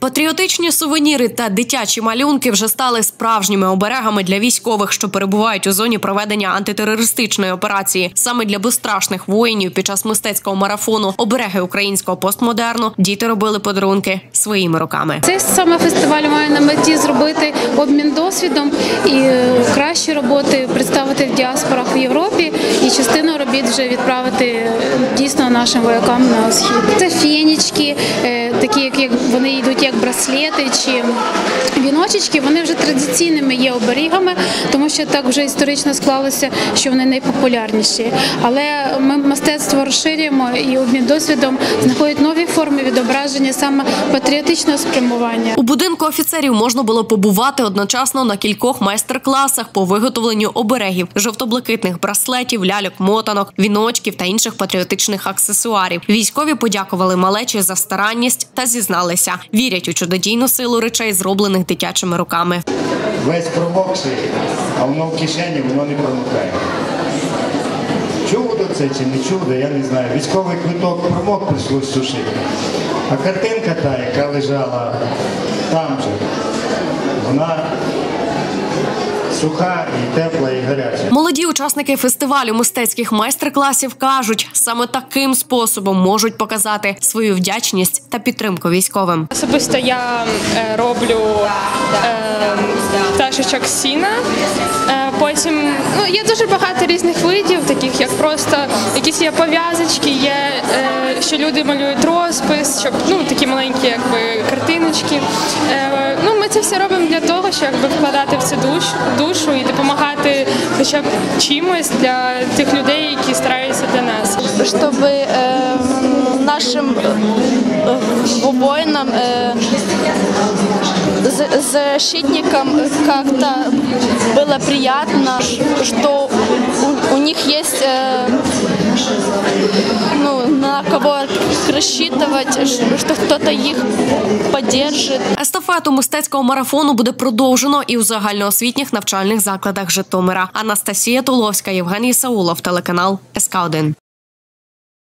Патріотичні сувеніри та дитячі малюнки вже стали справжніми оберегами для військових, що перебувають у зоні проведення антитерористичної операції. Саме для безстрашних воїнів під час мистецького марафону обереги українського постмодерну діти робили подарунки своїми руками. Цей саме фестиваль має на меті зробити обмін досвідом і е, кращі роботи представити в діаспорах в Європі і частину робіт вже відправити е, дійсно нашим воякам на схід. Це фенічки, е, такі як вони йдуть як браслети чи віночечки. Вони вже традиційними є оберігами, тому що так вже історично склалося, що вони найпопулярніші. Але ми мистецтво розширюємо і обмін досвідом знаходять нові форми відображення саме патріотичного спрямування. У будинку офіцерів можна було побувати одночасно на кількох майстер-класах по виготовленню оберегів, жовто-блакитних браслетів, ляльок, мотанок, віночків та інших патріотичних аксесуарів. Військові подякували малечі за старанність та зізналися, вірять у чудодійну силу речей, зроблених дитячими руками. Весь промокший, а воно в кишені, воно не промокає. Чудо це чи не чудо, я не знаю. Військовий квиток промок прийшлось сушити. А картинка та, яка лежала там же, вона суха і тепла, і гаряча. Молоді учасники фестивалю мистецьких майстер-класів кажуть, саме таким способом можуть показати свою вдячність та підтримку військовим. Особисто я е, роблю е, пташечок сіна. Е, потім ну, є дуже багато різних видів, таких як просто якісь є пов'язочки, є е, що люди малюють розпис, щоб ну такі маленькі якби картиночки. Е, ну, ми це все робимо для того, щоб якби вкладати в це душ, душу і допомагати хоча б чимось для тих людей, які стараються для нас. чтобы э, нашим э, воинам, э, за- защитникам как-то было приятно, что у, у них есть э, ну, на кого рассчитывать, що хтось їх підтримує. Естафету мистецького марафону буде продовжено і у загальноосвітніх навчальних закладах Житомира. Анастасія Туловська, Євгеній Саулов, телеканал СК 1